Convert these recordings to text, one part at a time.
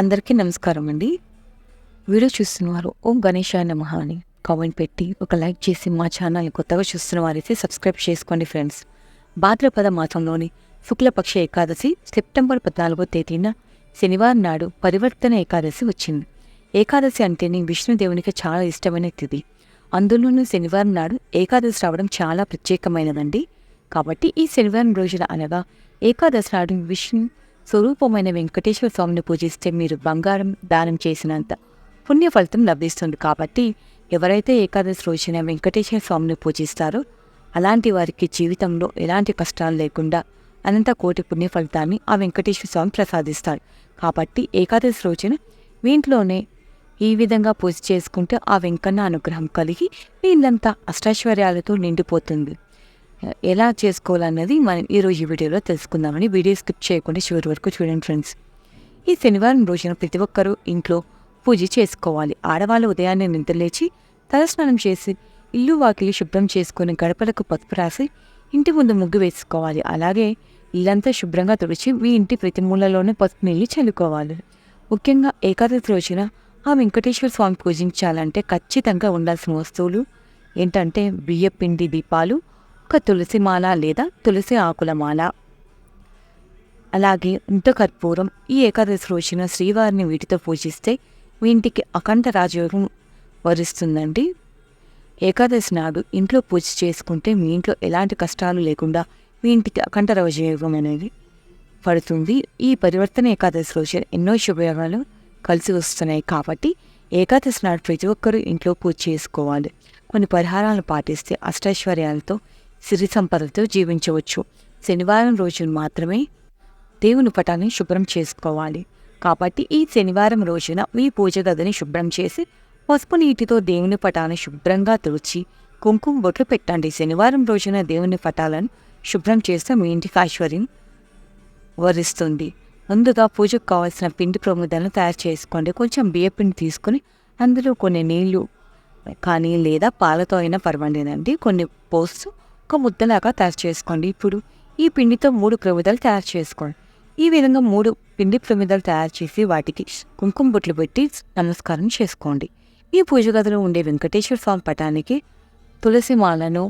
అందరికీ నమస్కారం అండి. వీడియో చూస్తున్నవారు ఓం గణేశాయ నమ అని కామెంట్ పెట్టి ఒక లైక్ చేసి మా ఛానల్ని కొత్తగా చూస్తున్న వారైతే సబ్స్క్రైబ్ చేసుకోండి ఫ్రెండ్స్. భాద్రపద మాసంలోని శుక్లపక్ష ఏకాదశి సెప్టెంబర్ పద్నాలుగో తేదీన శనివారం నాడు పరివర్తన ఏకాదశి వచ్చింది. ఏకాదశి అంటేనే విష్ణుదేవునికి చాలా ఇష్టమైన తిథి. అందులోనూ శనివారం నాడు ఏకాదశి రావడం చాలా ప్రత్యేకమైనదండి. కాబట్టి ఈ శనివారం రోజున అనగా ఏకాదశి నాడు విష్ణు స్వరూపమైన వెంకటేశ్వర స్వామిని పూజిస్తే మీరు బంగారం దానం చేసినంత పుణ్య ఫలితం లభిస్తుంది కాబట్టి ఎవరైతే ఏకాదశి రోజున వెంకటేశ్వర స్వామిని పూజిస్తారో అలాంటి వారికి జీవితంలో ఎలాంటి కష్టాలు లేకుండా అనంత కోటి పుణ్య ఫలితాన్ని ఆ వెంకటేశ్వర స్వామి ప్రసాదిస్తాడు కాబట్టి ఏకాదశి రోజున మీ ఇంట్లోనే ఈ విధంగా పూజ చేసుకుంటే ఆ వెంకన్న అనుగ్రహం కలిగి వీళ్ళంతా అష్టాశ్వర్యాలతో నిండిపోతుంది. ఎలా చేసుకోవాలన్నది మనం ఈరోజు ఈ వీడియోలో తెలుసుకుందామని వీడియో స్కిప్ చేయకుండా చివరి వరకు చూడండి ఫ్రెండ్స్. ఈ శనివారం రోజున ప్రతి ఒక్కరూ ఇంట్లో పూజ చేసుకోవాలి. ఆడవాళ్ళు ఉదయాన్నే నిద్రలేచి తలస్నానం చేసి ఇల్లు వాకిలి శుభ్రం చేసుకుని గడపలకు పసుపు రాసి ఇంటి ముందు ముగ్గు వేసుకోవాలి. అలాగే ఇల్లంతా శుభ్రంగా తుడిచి మీ ఇంటి ప్రతి మూలలోనే పసుపు నీళ్ళు చల్లుకోవాలి. ముఖ్యంగా ఏకాదశి రోజున ఆ వెంకటేశ్వర స్వామి పూజించాలంటే ఖచ్చితంగా ఉండాల్సిన వస్తువులు ఏంటంటే బియ్యపిండి దీపాలు ఒక తులసి మాల లేదా తులసి ఆకుల మాల అలాగే ఉంట కర్పూరం ఈ ఏకాదశి రోజున శ్రీవారిని వీటితో పూజిస్తే మీ ఇంటికి అఖండ రాజయోగం వరిస్తుందండి. ఏకాదశి నాడు ఇంట్లో పూజ చేసుకుంటే మీ ఇంట్లో ఎలాంటి కష్టాలు లేకుండా మీ ఇంటికి అఖండ రాజయోగం అనేది పడుతుంది. ఈ పరివర్తన ఏకాదశి రోజున ఎన్నో శుభయోగాలు కలిసి వస్తున్నాయి కాబట్టి ఏకాదశి నాడు ప్రతి ఒక్కరూ ఇంట్లో పూజ చేసుకోవాలి. కొన్ని పరిహారాలను పాటిస్తే అష్టైశ్వర్యాలతో సిరి సంపదలతో జీవించవచ్చు. శనివారం రోజున మాత్రమే దేవుని పటాన్ని శుభ్రం చేసుకోవాలి. కాబట్టి ఈ శనివారం రోజున మీ పూజ గదిని శుభ్రం చేసి పసుపు నీటితో దేవుని పటాన్ని శుభ్రంగా తుడిచి కుంకుమ బొట్లు పెట్టండి. శనివారం రోజున దేవుని పటాలను శుభ్రం చేస్తే మీ ఇంటికి ఐశ్వర్యం వరిస్తుంది. ముందుగా పూజకు కావాల్సిన పిండి ప్రమోదాలను తయారు చేసుకోండి. కొంచెం బియ్యపిండి తీసుకుని అందులో కొన్ని నీళ్ళు కానీ లేదా పాలతో అయినా పర్వాలేదండి. కొన్ని పోస్తూ ఒక ముద్దలాగా తయారు చేసుకోండి. ఇప్పుడు ఈ పిండితో మూడు ప్రమిదలు తయారు చేసుకోండి. ఈ విధంగా మూడు పిండి ప్రమిదలు తయారు చేసి వాటికి కుంకుమ బొట్లు పెట్టి నమస్కారం చేసుకోండి. ఈ పూజ గదిలో ఉండే వెంకటేశ్వర స్వామి పటానికి తులసి మాలను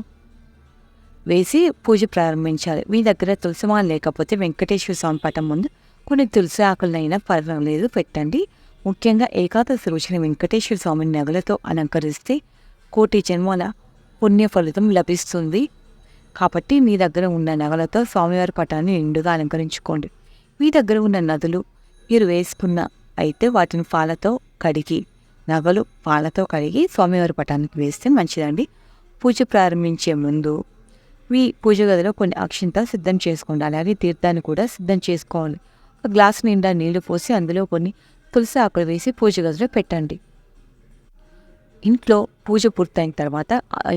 వేసి పూజ ప్రారంభించాలి. మీ దగ్గర తులసి మాల లేకపోతే వెంకటేశ్వర స్వామి పటం ముందు కొన్ని తులసి ఆకులనైనా పర్వాలేదు పెట్టండి. ముఖ్యంగా ఏకాదశి రోజున వెంకటేశ్వర స్వామిని నగలతో అలంకరిస్తే కోటి జన్మల పుణ్య ఫలితం లభిస్తుంది. కాబట్టి మీ దగ్గర ఉన్న నగలతో స్వామివారి పటాన్ని నిండుగా అలంకరించుకోండి. మీ దగ్గర ఉన్న నదులు మీరు వేసుకున్న అయితే వాటిని పాలతో కడిగి నగలు పాలతో కడిగి స్వామివారి పటానికి వేస్తే మంచిదండి. పూజ ప్రారంభించే ముందు మీ పూజ గదిలో కొన్ని అక్షింత సిద్ధం చేసుకోండి. అలాగే తీర్థాన్ని కూడా సిద్ధం చేసుకోవాలి. ఒక గ్లాసు నిండా నీళ్ళు పోసి అందులో కొన్ని తులసి ఆకులు వేసి పూజ గదిలో పెట్టండి. ఇంట్లో పూజ పూర్తయిన తర్వాత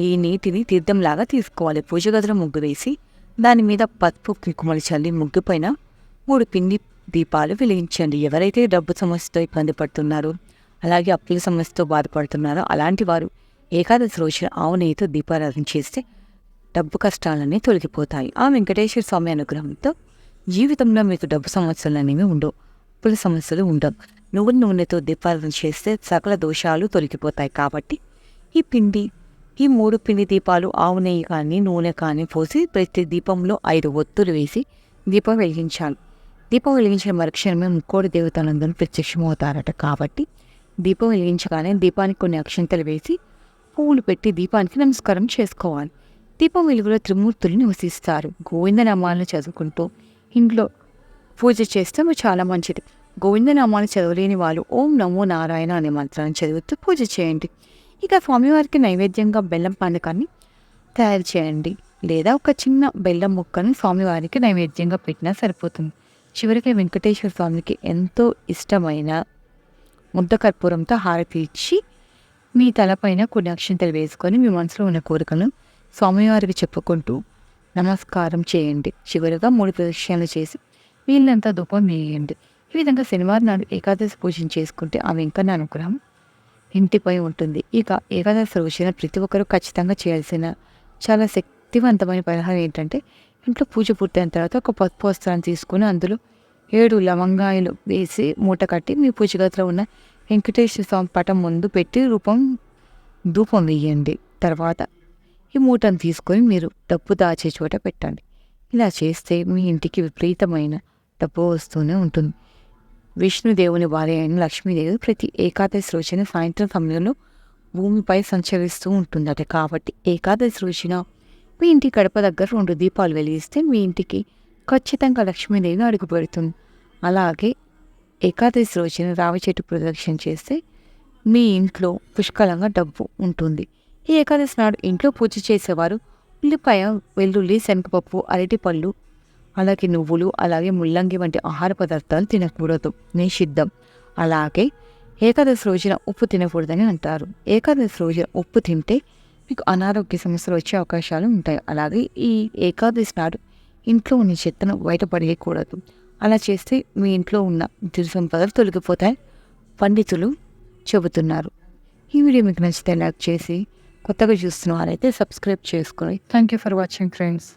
ఈ నీటిని తీర్థంలాగా తీసుకోవాలి. పూజ గదిలో ముగ్గు వేసి దాని మీద పసుపు కుంకుమలు చల్లి ముగ్గు పైన మూడు పిండి దీపాలు వెలిగించండి. ఎవరైతే డబ్బు సమస్యతో ఇబ్బంది పడుతున్నారో అలాగే అప్పుల సమస్యతో బాధపడుతున్నారో అలాంటి వారు ఏకాదశి రోజున ఆవు నెయ్యితో దీపారాధన చేస్తే డబ్బు కష్టాలన్నీ తొలగిపోతాయి. ఆ వెంకటేశ్వర స్వామి అనుగ్రహంతో జీవితంలో మీకు డబ్బు సమస్యలు అనేవి ఉండవు. అప్పుల సమస్యలు ఉండవు. నువ్వుల నూనెతో దీపాలను చేస్తే సకల దోషాలు తొలగిపోతాయి కాబట్టి ఈ పిండి ఈ మూడు పిండి దీపాలు ఆవు నెయ్యి కానీ నూనె కానీ పోసి ప్రతి దీపంలో ఐదు ఒత్తులు వేసి దీపం వెలిగించాలి. దీపం వెలిగించిన మరుక్షణమే ముక్కోడి దేవతలందరూ ప్రత్యక్షమవుతారట కాబట్టి దీపం వెలిగించగానే దీపానికి కొన్ని అక్షంతలు వేసి పువ్వులు పెట్టి దీపానికి నమస్కారం చేసుకోవాలి. దీపం వెలుగులో త్రిమూర్తులు నివసిస్తారు. గోవిందనామాలను చదువుకుంటూ ఇంట్లో పూజ చేస్తే చాలా మంచిది. గోవిందనామాన్ని చదవలేని వాళ్ళు ఓం నమో నారాయణ అనే మంత్రాన్ని చదువుతూ పూజ చేయండి. ఇక స్వామివారికి నైవేద్యంగా బెల్లం పానకాన్ని తయారు చేయండి. లేదా ఒక చిన్న బెల్లం ముక్కను స్వామివారికి నైవేద్యంగా పెట్టినా సరిపోతుంది. చివరికి వెంకటేశ్వర స్వామికి ఎంతో ఇష్టమైన ముద్ద కర్పూరంతో హారతి ఇచ్చి మీ తలపైన కొన్ని అక్షంతలు వేసుకొని మీ మనసులో ఉన్న కోరికలను స్వామివారికి చెప్పుకుంటూ నమస్కారం చేయండి. చివరిగా మూడు ప్రదక్షిణలు చేసి వీళ్ళంతా ధూపం వేయండి. ఈ విధంగా శనివారం నాడు ఏకాదశి పూజను చేసుకుంటే ఆ వెంకన్న అనుగ్రహం ఇంటిపై ఉంటుంది. ఇక ఏకాదశి రోజున ప్రతి ఒక్కరూ ఖచ్చితంగా చేయాల్సిన చాలా శక్తివంతమైన పరిహారం ఏంటంటే ఇంట్లో పూజ పూర్తయిన తర్వాత ఒక పసుపు వస్త్రాన్ని తీసుకుని అందులో ఏడు లవంగాయలు వేసి మూట కట్టి మీ పూజగదిలో ఉన్న వెంకటేశ్వర స్వామి పటం ముందు పెట్టి రూపం ధూపం వేయండి. తర్వాత ఈ మూటను తీసుకొని మీరు డబ్బు దాచే చోట పెట్టండి. ఇలా చేస్తే మీ ఇంటికి విపరీతమైన డబ్బు వస్తూనే ఉంటుంది. విష్ణుదేవుని భార్య అయిన లక్ష్మీదేవి ప్రతి ఏకాదశి రోజున సాయంత్రం సమయంలో భూమిపై సంచరిస్తూ ఉంటుందట. కాబట్టి ఏకాదశి రోజున మీ ఇంటి గడప దగ్గర రెండు దీపాలు వెలిగిస్తే మీ ఇంటికి ఖచ్చితంగా లక్ష్మీదేవి అడుగుపెడుతుంది. అలాగే ఏకాదశి రోజున రావి చెట్టు ప్రదక్షిణ చేస్తే మీ ఇంట్లో పుష్కలంగా డబ్బు ఉంటుంది. ఈ ఏకాదశి నాడు ఇంట్లో పూజ చేసేవారు ఉల్లిపాయ వెల్లుల్లి శనగపప్పు అరటిపళ్ళు అలాగే నువ్వులు అలాగే ముల్లంగి వంటి ఆహార పదార్థాలు తినకూడదు. నిషిద్ధం. అలాగే ఏకాదశి రోజున ఉప్పు తినకూడదని అంటారు. ఏకాదశి రోజున ఉప్పు తింటే మీకు అనారోగ్య సమస్యలు వచ్చే అవకాశాలు ఉంటాయి. అలాగే ఈ ఏకాదశి నాడు ఇంట్లో ఉన్న చెత్తను బయటపడేయకూడదు అలా చేస్తే మీ ఇంట్లో ఉన్న దిరు సంపదలు తొలగిపోతాయి. పండితులు చెబుతున్నారు. ఈ వీడియో మీకు నచ్చితే లైక్ చేసి కొత్తగా చూస్తున్న వారైతే సబ్స్క్రైబ్ చేసుకుని thank you for watching friends.